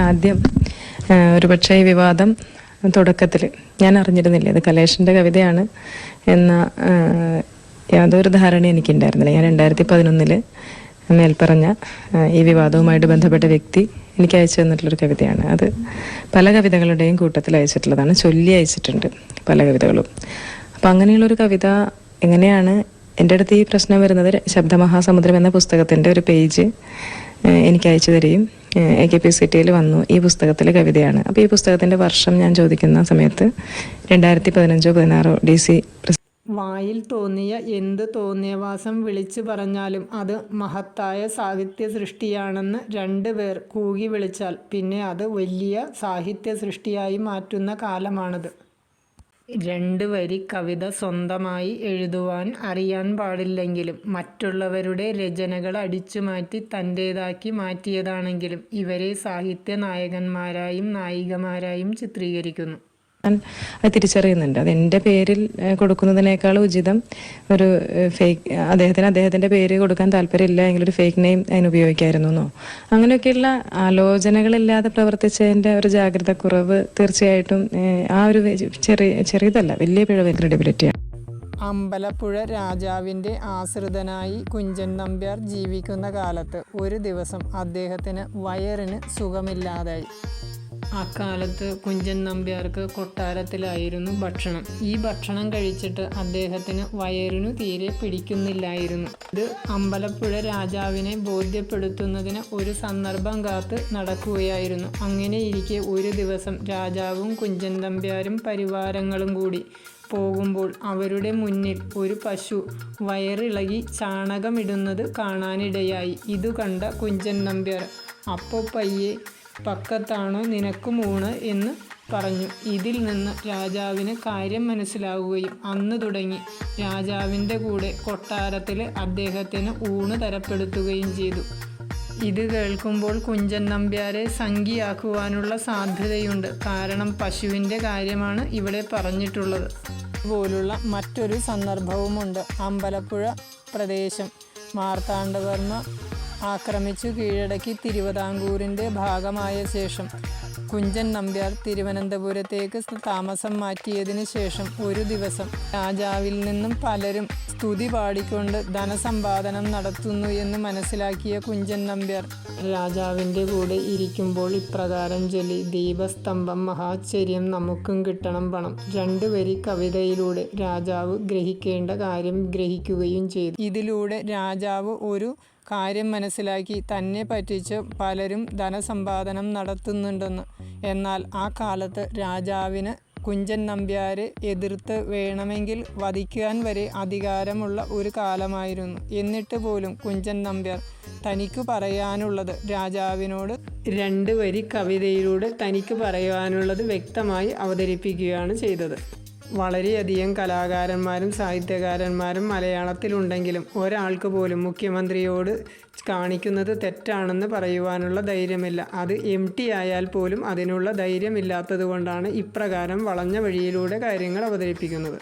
ആദ്യം ഒരുപക്ഷെ ഈ വിവാദം തുടക്കത്തിൽ ഞാൻ അറിഞ്ഞിരുന്നില്ല. ഇത് കലേഷിന്റെ കവിതയാണ് എന്ന യാതൊരു ധാരണ എനിക്കുണ്ടായിരുന്നില്ല. ഞാൻ രണ്ടായിരത്തി പതിനൊന്നിൽ മേൽപ്പറഞ്ഞ ഈ വിവാദവുമായിട്ട് ബന്ധപ്പെട്ട വ്യക്തി എനിക്ക് അയച്ചു തന്നിട്ടുള്ളൊരു കവിതയാണ്. അത് പല കവിതകളുടെയും കൂട്ടത്തിൽ അയച്ചിട്ടുള്ളതാണ്. ചൊല്ലി അയച്ചിട്ടുണ്ട് പല കവിതകളും. അപ്പം അങ്ങനെയുള്ളൊരു കവിത എങ്ങനെയാണ്? എന്റെ അടുത്ത് ഈ പ്രശ്നം വരുന്നത് ശബ്ദമഹാസമുദ്രം എന്ന പുസ്തകത്തിന്റെ ഒരു പേജ് എനിക്ക് അയച്ചു തരികയും എ കെ പി സിറ്റിയിൽ വന്നു ഈ പുസ്തകത്തിലെ കവിതയാണ്. അപ്പോൾ ഈ പുസ്തകത്തിന്റെ വർഷം ഞാൻ ചോദിക്കുന്ന സമയത്ത് രണ്ടായിരത്തി പതിനഞ്ചോ പതിനാറോ ഡി സി വായിൽ തോന്നിയ എന്ത് തോന്നിയവാസം വിളിച്ചു പറഞ്ഞാലും അത് മഹത്തായ സാഹിത്യ സൃഷ്ടിയാണെന്ന് രണ്ട് പേർ കൂകി വിളിച്ചാൽ പിന്നെ അത് വലിയ സാഹിത്യ സൃഷ്ടിയായി മാറ്റുന്ന കാലമാണിത്. രണ്ട് വരി കവിത സ്വന്തമായി എഴുതുവാൻ അറിയാൻ പാടില്ലെങ്കിലും മറ്റുള്ളവരുടെ രചനകൾ അടിച്ചുമാറ്റി തന്റേതാക്കി മാറ്റിയതാണെങ്കിലും ഇവരെ സാഹിത്യ നായകന്മാരായും നായികമാരായും ചിത്രീകരിക്കുന്നു. അത് തിരിച്ചറിയുന്നുണ്ട്. അത് എന്റെ പേരിൽ കൊടുക്കുന്നതിനേക്കാൾ ഉചിതം ഒരു ഫേക്ക് അദ്ദേഹത്തിന് അദ്ദേഹത്തിന്റെ പേര് കൊടുക്കാൻ താല്പര്യമില്ല എങ്കിൽ ഒരു ഫേക്ക് നെയിം അതിന് ഉപയോഗിക്കായിരുന്നു എന്നോ. അങ്ങനെയൊക്കെയുള്ള ആലോചനകളില്ലാതെ പ്രവർത്തിച്ചതിന്റെ ഒരു ജാഗ്രത കുറവ് തീർച്ചയായിട്ടും ആ ഒരു ചെറിയ ചെറിയതല്ല വലിയ പിഴവ് ക്രെഡിബിലിറ്റിയാണ്. അമ്പലപ്പുഴ രാജാവിന്റെ ആശ്രിതനായി കുഞ്ചൻ നമ്പ്യാർ ജീവിക്കുന്ന കാലത്ത് ഒരു ദിവസം അദ്ദേഹത്തിന് വയറിന് സുഖമില്ലാതായി. അക്കാലത്ത് കുഞ്ചൻ നമ്പ്യാർക്ക് കൊട്ടാരത്തിലായിരുന്നു ഭക്ഷണം. ഈ ഭക്ഷണം കഴിച്ചിട്ട് അദ്ദേഹത്തിന് വയറിനു തീരെ പിടിക്കുന്നില്ലായിരുന്നു. ഇത് അമ്പലപ്പുഴ രാജാവിനെ ബോധ്യപ്പെടുത്തുന്നതിന് ഒരു സന്ദർഭം കാത്ത് നടക്കുകയായിരുന്നു. അങ്ങനെയിരിക്കെ ഒരു ദിവസം രാജാവും കുഞ്ചൻ നമ്പ്യാരും പരിവാരങ്ങളും കൂടി പോകുമ്പോൾ അവരുടെ മുന്നിൽ ഒരു പശു വയറിളകി ചാണകമിടുന്നത് കാണാനിടയായി. ഇതു കണ്ട കുഞ്ചൻ നമ്പ്യാർ അപ്പോൾ പയ്യെ പക്കത്താണോ നിനക്കും ഊണ് എന്ന് പറഞ്ഞു. ഇതിൽ നിന്ന് രാജാവിന് കാര്യം മനസ്സിലാവുകയും അന്ന് തുടങ്ങി. രാജാവിന്റെ കൂടെ കൊട്ടാരത്തിൽ അദ്ദേഹത്തിന് ഊണ് തരപ്പെടുത്തുകയും ചെയ്തു. ഇത് കേൾക്കുമ്പോൾ കുഞ്ചൻ നമ്പ്യാരെ സംഖിയാക്കുവാനുള്ള സാധ്യതയുണ്ട്. കാരണം പശുവിന്റെ കാര്യമാണ് ഇവിടെ പറഞ്ഞിട്ടുള്ളത്. പോലുള്ള മറ്റൊരു സന്ദർഭവുമുണ്ട്. അമ്പലപ്പുഴ പ്രദേശം. മാർത്താണ്ഡവർമ്മ ആക്രമിച്ചു കീഴടക്കി തിരുവിതാംകൂറിന്റെ ഭാഗമായ ശേഷം. കുഞ്ചൻ നമ്പ്യാർ തിരുവനന്തപുരത്തേക്ക് താമസം മാറ്റിയതിനു ശേഷം ഒരു ദിവസം രാജാവിൽ നിന്നും പലരും സ്തുതി പാടിക്കൊണ്ട് ധനസമ്പാദനം നടത്തുന്നു എന്ന് മനസ്സിലാക്കിയ കുഞ്ചൻ നമ്പ്യാർ രാജാവിന്റെ കൂടെ ഇരിക്കുമ്പോൾ ഇപ്രകാരം ചൊല്ലി ദീപസ്തംഭം മഹാശ്ചര്യം നമുക്കും കിട്ടണം പണം. രണ്ടു വരി കവിതയിലൂടെ രാജാവ് ഗ്രഹിക്കേണ്ട കാര്യം ഗ്രഹിക്കുകയും ചെയ്തു. ഇതിലൂടെ രാജാവ് ഒരു കാര്യം മനസ്സിലാക്കി തന്നെ പറ്റിച്ച് പലരും ധനസമ്പാദനം നടത്തുന്നുണ്ടെന്ന്. എന്നാൽ ആ കാലത്ത് രാജാവിന് കുഞ്ചൻ നമ്പ്യാരെ എതിർത്ത് വേണമെങ്കിൽ വധിക്കാൻ വരെ അധികാരമുള്ള ഒരു കാലമായിരുന്നു. എന്നിട്ട് പോലും കുഞ്ചൻ നമ്പ്യാർ തനിക്ക് പറയാനുള്ളത് രാജാവിനോട് രണ്ട് വരി കവിതയിലൂടെ തനിക്ക് പറയാനുള്ളത് വ്യക്തമായി അവതരിപ്പിക്കുകയാണ് ചെയ്തത്. വളരെയധികം കലാകാരന്മാരും സാഹിത്യകാരന്മാരും മലയാളത്തിലുണ്ടെങ്കിലും ഒരാൾക്ക് പോലും മുഖ്യമന്ത്രിയോട് കാണിക്കുന്നത് തെറ്റാണെന്ന് പറയുവാനുള്ള ധൈര്യമില്ല. അത് എം ടി ആയാൽ പോലും അതിനുള്ള ധൈര്യമില്ലാത്തത് കൊണ്ടാണ് ഇപ്രകാരം വളഞ്ഞ വഴിയിലൂടെ കാര്യങ്ങൾ അവതരിപ്പിക്കുന്നത്.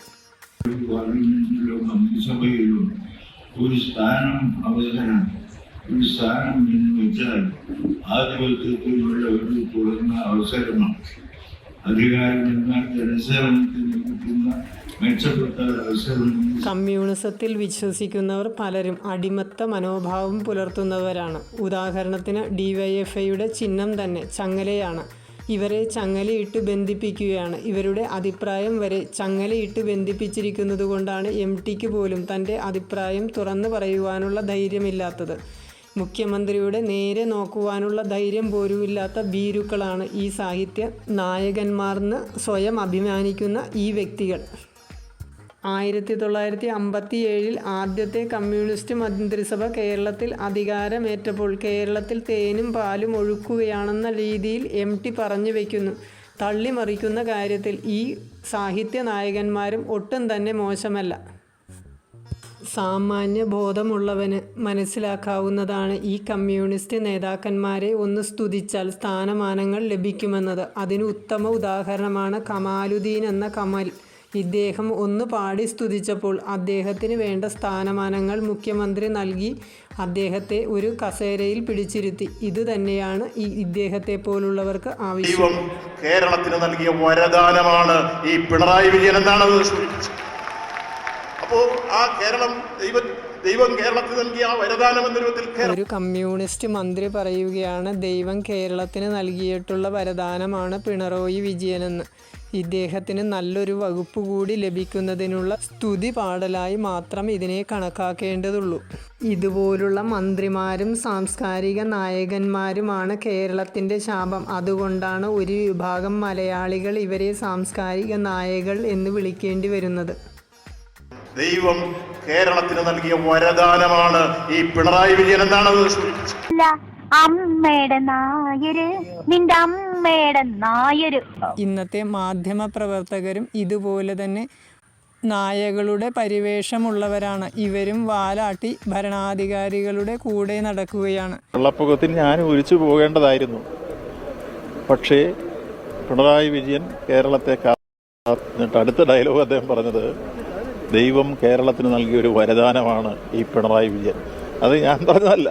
അധികാരം എന്നാൽ കമ്മ്യൂണിസത്തിൽ വിശ്വസിക്കുന്നവർ പലരും അടിമത്ത മനോഭാവം പുലർത്തുന്നവരാണ്. ഉദാഹരണത്തിന് ഡിവൈഎഫ്ഐയുടെ ചിഹ്നം തന്നെ ചങ്ങലയാണ്. ഇവരെ ചങ്ങലയിട്ട് ബന്ധിപ്പിക്കുകയാണ്. ഇവരുടെ അഭിപ്രായം വരെ ചങ്ങലയിട്ട് ബന്ധിപ്പിച്ചിരിക്കുന്നത് കൊണ്ടാണ് എം ടിക്ക് പോലും തന്റെ അഭിപ്രായം തുറന്നു പറയുവാനുള്ള ധൈര്യമില്ലാത്തത്. മുഖ്യമന്ത്രിയുടെ നേരെ നോക്കുവാനുള്ള ധൈര്യം പോലുമില്ലാത്ത ഭീരുക്കളാണ് ഈ സാഹിത്യ നായകന്മാർന്ന് സ്വയം അഭിമാനിക്കുന്ന ഈ വ്യക്തികൾ. ആയിരത്തി തൊള്ളായിരത്തി അമ്പത്തി ഏഴിൽ ആദ്യത്തെ കമ്മ്യൂണിസ്റ്റ് മന്ത്രിസഭ കേരളത്തിൽ അധികാരമേറ്റപ്പോൾ കേരളത്തിൽ തേനും പാലും ഒഴുക്കുകയാണെന്ന രീതിയിൽ എം ടി പറഞ്ഞു വയ്ക്കുന്നു തള്ളിമറിക്കുന്ന കാര്യത്തിൽ ഈ സാഹിത്യ നായകന്മാരും ഒട്ടും തന്നെ മോശമല്ല. സാമാന്യ ബോധമുള്ളവന് മനസ്സിലാക്കാവുന്നതാണ് ഈ കമ്മ്യൂണിസ്റ്റ് നേതാക്കന്മാരെ ഒന്ന് സ്തുതിച്ചാൽ സ്ഥാനമാനങ്ങൾ ലഭിക്കുമെന്നത്. അതിന് ഉത്തമ ഉദാഹരണമാണ് കമാലുദ്ദീൻ എന്ന കമൽ. ഇദ്ദേഹം ഒന്ന് പാടി സ്തുതിച്ചപ്പോൾ അദ്ദേഹത്തിന് വേണ്ട സ്ഥാനമാനങ്ങൾ മുഖ്യമന്ത്രി നൽകി അദ്ദേഹത്തെ ഒരു കസേരയിൽ പിടിച്ചിരുത്തി. ഇത് തന്നെയാണ് ഈ ഇദ്ദേഹത്തെ പോലുള്ളവർക്ക് ആവശ്യം. കേരളത്തിന് നൽകിയ വരദാനമാണ് ഈ പിണറായി വിജയൻ എന്താണത് സൂചിപ്പിച്ചത് അപ്പോ ആ കേരളം ദൈവ ദൈവം കേരളത്തിന് നൽകിയ ആ വരദാനം എന്ന രൂപത്തിൽ ഒരു കമ്മ്യൂണിസ്റ്റ് മന്ത്രി പറയുകയാണ് ദൈവം കേരളത്തിന് നൽകിയിട്ടുള്ള വരദാനമാണ് പിണറായി വിജയനെന്ന്. ഇദ്ദേഹത്തിന് നല്ലൊരു വകുപ്പ് കൂടി ലഭിക്കുന്നതിനുള്ള സ്തുതി പാടലായി മാത്രം ഇതിനെ കണക്കാക്കേണ്ടതുള്ളൂ. ഇതുപോലുള്ള മന്ത്രിമാരും സാംസ്കാരിക നായകന്മാരുമാണ് കേരളത്തിന്റെ ശാപം. അതുകൊണ്ടാണ് ഒരു വിഭാഗം മലയാളികൾ ഇവരെ സാംസ്കാരിക നായകൾ എന്ന് വിളിക്കേണ്ടി വരുന്നത്. ദൈവം കേരളത്തിന് നൽകിയ വരദാനമാണ് ഈ പിണറായി വിജയൻ. അല്ല അമ്മയുടെ നായര്. നിന്റെ അമ്മയുടെ നായര്. ഇന്നത്തെ മാധ്യമ പ്രവർത്തകരും ഇതുപോലെ തന്നെ നായകളുടെ പരിവേഷമുള്ളവരാണ്. ഇവരും വാലാട്ടി ഭരണാധികാരികളുടെ കൂടെ നടക്കുകയാണ്. വെള്ളപ്പൊക്കത്തിൽ ഞാൻ ഒഴിച്ചു പോകേണ്ടതായിരുന്നു. പക്ഷേ പിണറായി വിജയൻ കേരളത്തെ അടുത്ത ഡയലോഗ് അദ്ദേഹം പറഞ്ഞത് ദൈവം കേരളത്തിന് നൽകിയ ഒരു വരദാനമാണ് ഈ പിണറായി വിജയൻ. അത് ഞാൻ പറഞ്ഞതല്ല.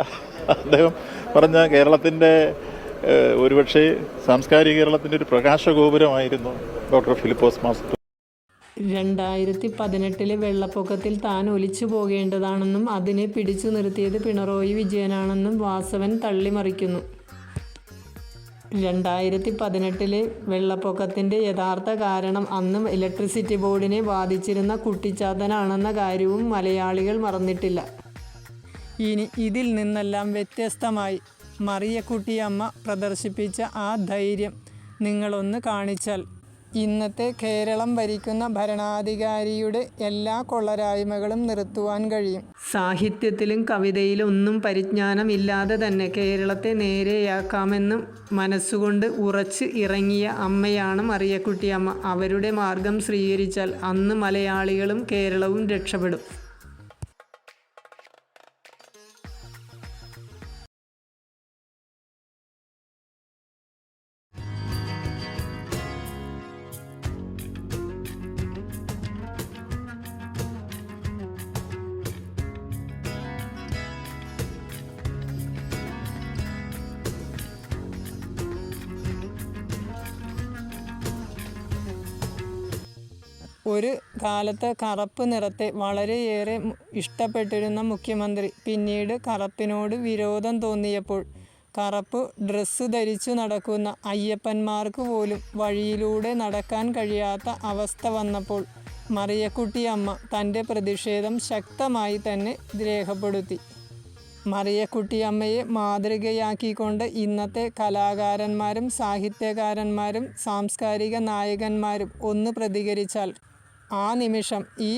അദ്ദേഹം പറഞ്ഞ കേരളത്തിന്റെ ഒരുപക്ഷെ സാംസ്കാരിക കേരളത്തിന്റെ ഒരു പ്രകാശഗോപുരമായിരുന്നു ഡോക്ടർ ഫിലിപ്പോസ് മാസ്റ്റർ. രണ്ടായിരത്തി പതിനെട്ടിലെ വെള്ളപ്പൊക്കത്തിൽ താൻ ഒലിച്ചു പോകേണ്ടതാണെന്നും അതിനെ പിടിച്ചു നിർത്തിയത് പിണറായി വിജയനാണെന്നും വാസവൻ തള്ളിമറിക്കുന്നു. രണ്ടായിരത്തി പതിനെട്ടിലെ വെള്ളപ്പൊക്കത്തിന്റെ യഥാർത്ഥ കാരണം അന്നും ഇലക്ട്രിസിറ്റി ബോർഡിനെ ബാധിച്ചിരുന്ന കുട്ടിച്ചാത്തനാണെന്ന കാര്യവും മലയാളികൾ മറന്നിട്ടില്ല. ഇനി ഇതിൽ നിന്നെല്ലാം വ്യത്യസ്തമായി മറിയക്കുട്ടിയമ്മ പ്രദർശിപ്പിച്ച ആ ധൈര്യം നിങ്ങളൊന്ന് കാണിച്ചാൽ ഇന്നത്തെ കേരളം ഭരിക്കുന്ന ഭരണാധികാരിയുടെ എല്ലാ കൊള്ളരായ്മകളും നിർത്തുവാൻ കഴിയും. സാഹിത്യത്തിലും കവിതയിലും ഒന്നും പരിജ്ഞാനം ഇല്ലാതെ തന്നെ കേരളത്തെ നേരെയാക്കാമെന്നും മനസ്സുകൊണ്ട് ഉറച്ച് ഇറങ്ങിയ അമ്മയാണ് മറിയക്കുട്ടിയമ്മ. അവരുടെ മാർഗം സ്വീകരിച്ചാൽ അന്ന് മലയാളികളും കേരളവും രക്ഷപ്പെടും. ഒരു കാലത്ത് കറുപ്പ് നിറത്തെ വളരെയേറെ ഇഷ്ടപ്പെട്ടിരുന്ന മുഖ്യമന്ത്രി പിന്നീട് കറുപ്പിനോട് വിരോധം തോന്നിയപ്പോൾ കറുപ്പ് ഡ്രസ്സ് ധരിച്ചു നടക്കുന്ന അയ്യപ്പന്മാർക്ക് പോലും വഴിയിലൂടെ നടക്കാൻ കഴിയാത്ത അവസ്ഥ വന്നപ്പോൾ മറിയക്കുട്ടിയമ്മ തന്റെ പ്രതിഷേധം ശക്തമായി തന്നെ രേഖപ്പെടുത്തി. മറിയക്കുട്ടിയമ്മയെ മാതൃകയാക്കിക്കൊണ്ട് ഇന്നത്തെ കലാകാരന്മാരും സാഹിത്യകാരന്മാരും സാംസ്കാരിക നായകന്മാരും ഒന്ന് പ്രതികരിച്ചാൽ ആ നിമിഷം ഈ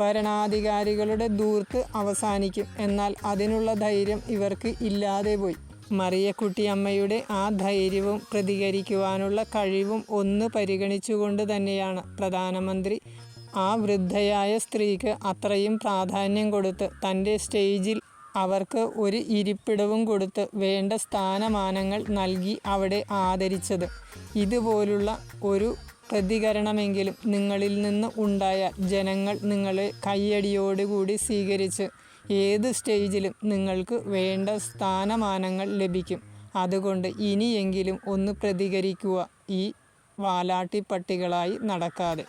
ഭരണാധികാരികളുടെ ദൂർത്ത് അവസാനിക്കും. എന്നാൽ അതിനുള്ള ധൈര്യം ഇവർക്ക് ഇല്ലാതെ പോയി. മറിയക്കുട്ടിയമ്മയുടെ ആ ധൈര്യവും പ്രതികരിക്കുവാനുള്ള കഴിവും ഒന്ന് പരിഗണിച്ചുകൊണ്ട് തന്നെയാണ് പ്രധാനമന്ത്രി ആ വൃദ്ധയായ സ്ത്രീക്ക് അത്രയും പ്രാധാന്യം കൊടുത്ത് തന്റെ സ്റ്റേജിൽ അവർക്ക് ഒരു ഇരിപ്പിടവും കൊടുത്ത് വേണ്ട സ്ഥാനമാനങ്ങൾ നൽകി അവിടെ ആദരിച്ചത്. ഇതുപോലുള്ള ഒരു പ്രതികരണമെങ്കിലും നിങ്ങളിൽ നിന്ന് ഉണ്ടായാൽ ജനങ്ങൾ നിങ്ങളെ കയ്യടിയോടുകൂടി സ്വീകരിച്ച് ഏത് സ്റ്റേജിലും നിങ്ങൾക്ക് വേണ്ട സ്ഥാനമാനങ്ങൾ ലഭിക്കും. അതുകൊണ്ട് ഇനിയെങ്കിലും ഒന്ന് പ്രതികരിക്കുക. ഈ വാലാട്ടിപ്പട്ടികളായി നടക്കാതെ.